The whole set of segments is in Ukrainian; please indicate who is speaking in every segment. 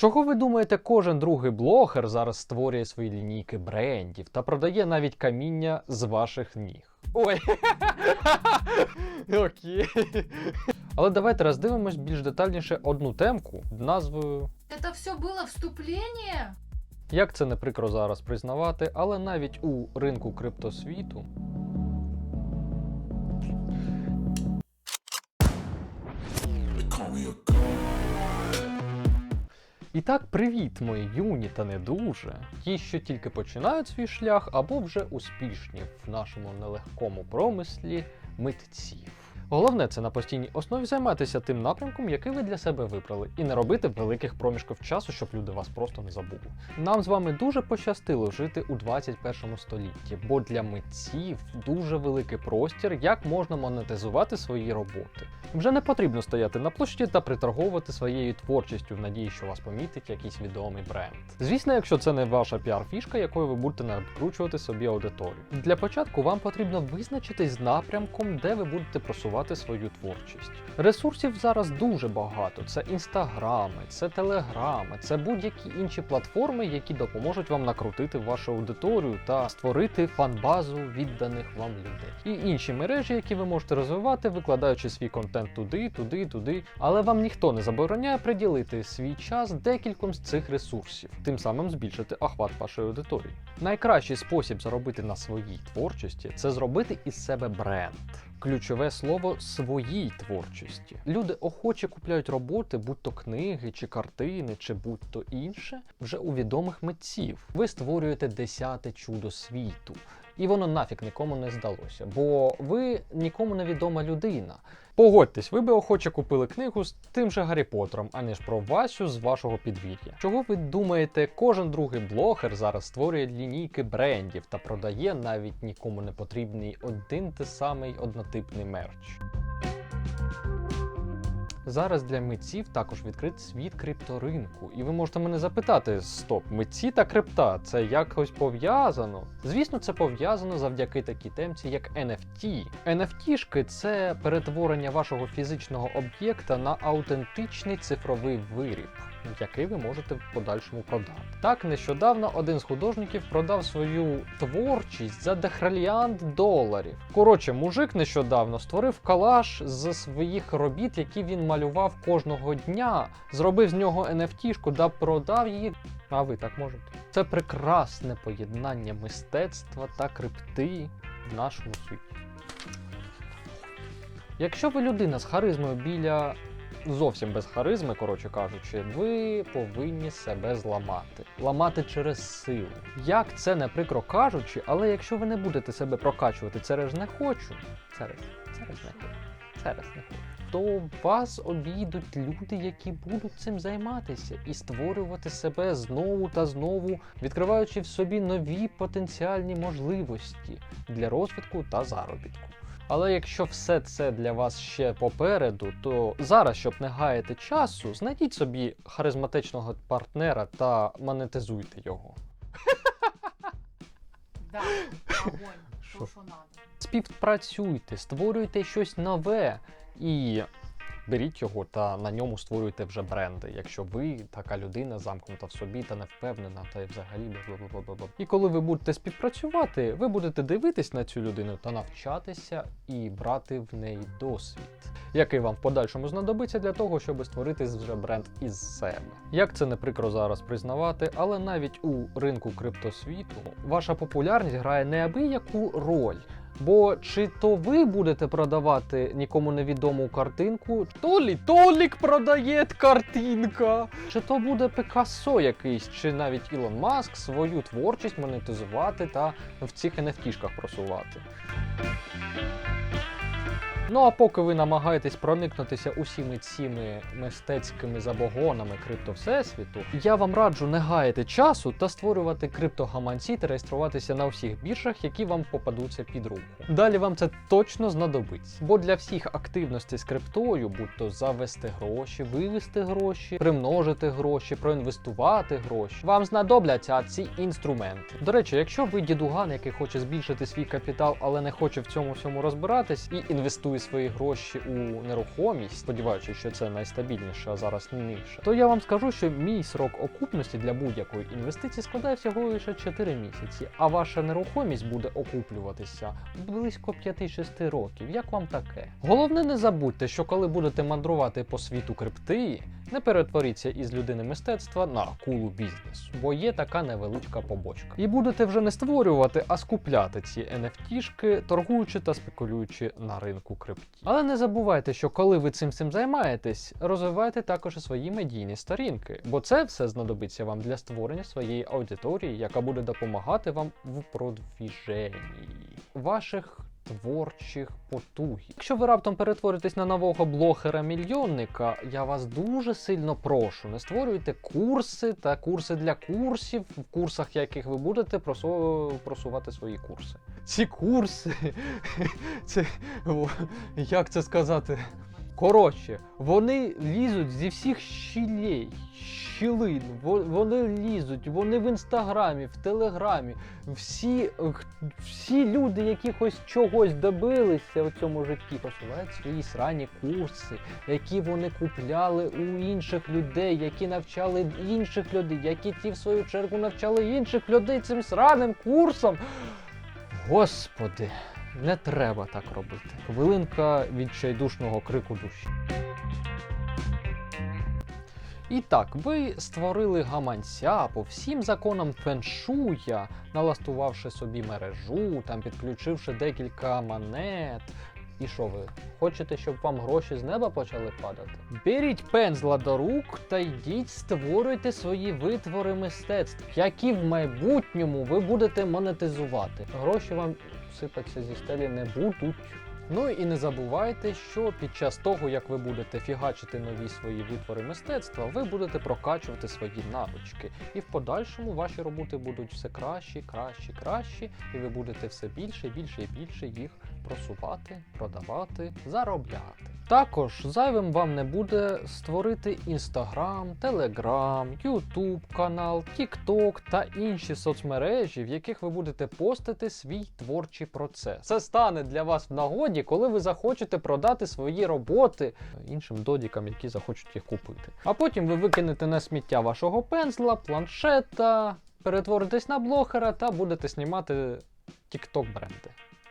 Speaker 1: Чого ви думаєте, кожен другий блогер зараз створює свої лінійки брендів та продає навіть каміння з ваших ніг? Ой. Окей. Але давайте роздивимось більш детальніше одну темку назвою
Speaker 2: Это все было вступление?
Speaker 1: Як це не прикро зараз признавати, але навіть у ринку криптосвіту І так, привіт, мої юні та не дуже. Ті, що тільки починають свій шлях, або вже успішні в нашому нелегкому промислі митців. Головне це на постійній основі займатися тим напрямком, який ви для себе вибрали, і не робити великих проміжків часу, щоб люди вас просто не забули. Нам з вами дуже пощастило жити у 21 столітті, бо для митців дуже великий простір, як можна монетизувати свої роботи. Вже не потрібно стояти на площі та приторговувати своєю творчістю в надії, що вас помітить якийсь відомий бренд. Звісно, якщо це не ваша піар-фішка, якою ви будете накручувати собі аудиторію. Для початку вам потрібно визначитись з напрямком, де ви будете просувати свою творчість. Ресурсів зараз дуже багато: це інстаграми, це телеграми, це будь-які інші платформи, які допоможуть вам накрутити вашу аудиторію та створити фан-базу відданих вам людей. І інші мережі, які ви можете розвивати, викладаючи свій контент туди, туди, туди. Але вам ніхто не забороняє приділити свій час декільком з цих ресурсів, тим самим збільшити охват вашої аудиторії. Найкращий спосіб заробити на своїй творчості це зробити із себе бренд. Ключове слово своїй творчості. Люди охоче купляють роботи, будь то книги, чи картини, чи будь-то інше, вже у відомих митців. Ви створюєте десяте чудо світу, і воно нафіг нікому не здалося, бо ви нікому не відома людина. Погодьтесь, ви би охоче купили книгу з тим же Гаррі Поттером, аніж про Васю з вашого підвір'я. Чого ви думаєте, кожен другий блогер зараз створює лінійки брендів та продає навіть нікому не потрібний один те самий однотипний мерч. Зараз для митців також відкрит світ крипторинку, і ви можете мене запитати: стоп, митці та крипта це якось пов'язано? Звісно, це пов'язано завдяки такій темці, як NFT. NFT-шки – це перетворення вашого фізичного об'єкта на аутентичний цифровий виріб. Який ви можете в подальшому продати. Так, нещодавно один з художників продав свою творчість за дехраліант доларів. Коротше, мужик нещодавно створив колаж з своїх робіт, які він малював кожного дня, зробив з нього NFT-шку та продав її. А ви так можете. Це прекрасне поєднання мистецтва та крипти в нашому світі. Якщо ви людина з харизмою біля зовсім без харизми, коротше кажучи, ви повинні себе зламати. Ламати через силу. Як це не прикро кажучи, але якщо ви не будете себе прокачувати через не хочу, через, через не хочу, через не хочу. То вас обійдуть люди, які будуть цим займатися і створювати себе знову та знову, відкриваючи в собі нові потенціальні можливості для розвитку та заробітку. Але якщо все це для вас ще попереду, то зараз, щоб не гаяти часу, знайдіть собі харизматичного партнера та монетизуйте його.
Speaker 2: Да, огонь, надо.
Speaker 1: Співпрацюйте, створюйте щось нове і беріть його та на ньому створюйте вже бренди. Якщо ви така людина замкнута в собі та не впевнена, та й взагалі бла-бла-бла-бла-бла. І коли ви будете співпрацювати, ви будете дивитись на цю людину та навчатися і брати в неї досвід, який вам в подальшому знадобиться для того, щоб створити вже бренд із себе. Як це не прикро зараз признавати, але навіть у ринку криптосвіту ваша популярність грає неабияку роль. Бо чи то ви будете продавати нікому невідому картинку, то лі Толік продає картинка, чи то буде Пикассо якийсь, чи навіть Ілон Маск свою творчість монетизувати та в цих NFT-шках просувати. Ну а поки ви намагаєтесь проникнутися усіми цими мистецькими забогонами крипто всесвіту, я вам раджу не гаяти часу та створювати криптогаманці та реєструватися на всіх біржах, які вам попадуться під руку. Далі вам це точно знадобиться, бо для всіх активностей з криптою, будь то завести гроші, вивести гроші, примножити гроші, проінвестувати гроші, вам знадобляться ці інструменти. До речі, якщо ви дідуган, який хоче збільшити свій капітал, але не хоче в цьому всьому розбиратись і інвестує свої гроші у нерухомість, сподіваючись, що це найстабільніше, а зараз ниже, то я вам скажу, що мій срок окупності для будь-якої інвестиції складає всього лише 4 місяці, а ваша нерухомість буде окуплюватися близько 5-6 років. Як вам таке? Головне, не забудьте, що коли будете мандрувати по світу крипти, не перетворіться із людини мистецтва на акулу бізнесу, бо є така невеличка побочка. І будете вже не створювати, а скупляти ці NFT-шки, торгуючи та спекулюючи на ринку крипті. Але не забувайте, що коли ви цим всім займаєтесь, розвивайте також свої медійні сторінки, бо це все знадобиться вам для створення своєї аудиторії, яка буде допомагати вам в продвіженні ваших творчих потуг. Якщо ви раптом перетворитесь на нового блогера-мільйонника, я вас дуже сильно прошу, не створюйте курси та курси для курсів, в курсах яких ви будете просу- просувати свої курси. Ці курси, це як це сказати? Коротше, вони лізуть зі всіх щілей, щілин, вони лізуть, вони в інстаграмі, в телеграмі. Всі, всі люди, які хоч чогось добилися в цьому житті, просувають свої срані курси, які вони купляли у інших людей, які навчали інших людей, які ті в свою чергу навчали інших людей цим сраним курсом. Господи, не треба так робити. Хвилинка відчайдушного крику душі. І так, ви створили гаманця по всім законам феншуя, налаштувавши собі мережу, там підключивши декілька монет. І що ви? Хочете, щоб вам гроші з неба почали падати? Беріть пензла до рук та йдіть, створюйте свої витвори мистецтв, які в майбутньому ви будете монетизувати. Гроші вам сипаться зі стелі не будуть. Ну і не забувайте, що під час того, як ви будете фігачити нові свої витвори мистецтва, ви будете прокачувати свої навички. І в подальшому ваші роботи будуть все кращі, кращі, кращі, і ви будете все більше, більше і більше їх просувати, продавати, заробляти. Також зайвим вам не буде створити Instagram, Telegram, YouTube канал, TikTok та інші соцмережі, в яких ви будете постити свій творчий процес. Це стане для вас в нагоді, коли ви захочете продати свої роботи іншим додікам, які захочуть їх купити. А потім ви викинете на сміття вашого пензла, планшета, перетворитесь на блогера та будете знімати TikTok бренди.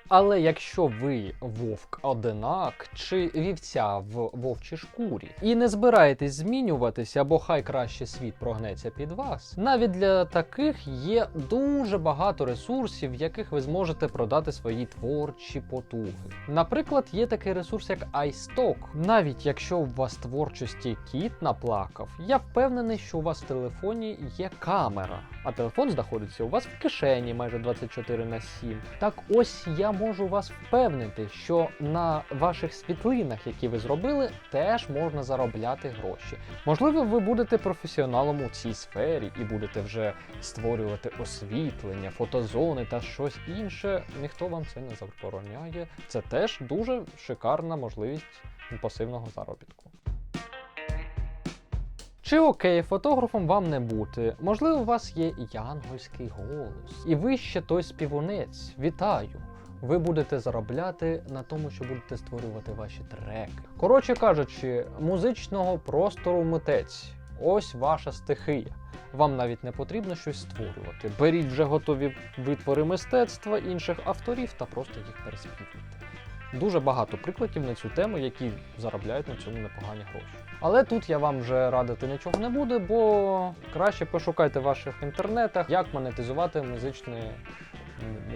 Speaker 1: Але якщо ви вовк одинак чи вівця в вовчій шкурі і не збираєтесь змінюватися, бо хай краще світ прогнеться під вас, навіть для таких є дуже багато ресурсів, в яких ви зможете продати свої творчі потуги. Наприклад, є такий ресурс, як iStock. Навіть якщо у вас творчості кіт наплакав, я впевнений, що у вас в телефоні є камера, а телефон знаходиться у вас в кишені майже 24 на 7. Так ось я можу вас впевнити, що на ваших світлинах, які ви зробили, теж можна заробляти гроші. Можливо, ви будете професіоналом у цій сфері і будете вже створювати освітлення, фотозони та щось інше. Ніхто вам це не забороняє. Це теж дуже шикарна можливість пасивного заробітку. Чи окей, фотографом вам не бути? Можливо, у вас є янгольський голос, і ви ще той співунець. Вітаю! Ви будете заробляти на тому, що будете створювати ваші треки. Коротше кажучи, музичного простору митець. Ось ваша стихія. Вам навіть не потрібно щось створювати. Беріть вже готові витвори мистецтва інших авторів та просто їх переспівуйте. Дуже багато прикладів на цю тему, які заробляють на цьому непогані гроші. Але тут я вам вже радити нічого не буду, бо краще пошукайте в ваших інтернетах, як монетизувати музичні, м-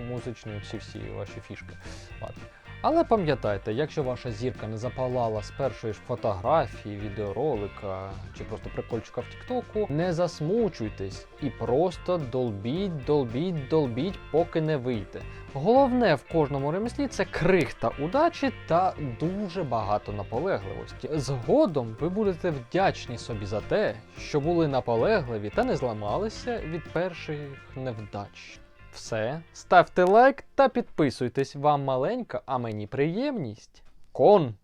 Speaker 1: музичні ці всі ваші фішки. Ладно. Але пам'ятайте, якщо ваша зірка не запалала з першої ж фотографії, відеоролика чи просто прикольчика в Тіктоку, не засмучуйтесь і просто долбіть, долбіть, долбіть, поки не вийде. Головне в кожному ремеслі це крихта удачі та дуже багато наполегливості. Згодом ви будете вдячні собі за те, що були наполегливі та не зламалися від перших невдач. Все, ставте лайк та підписуйтесь. Вам маленька, а мені приємність. Кон!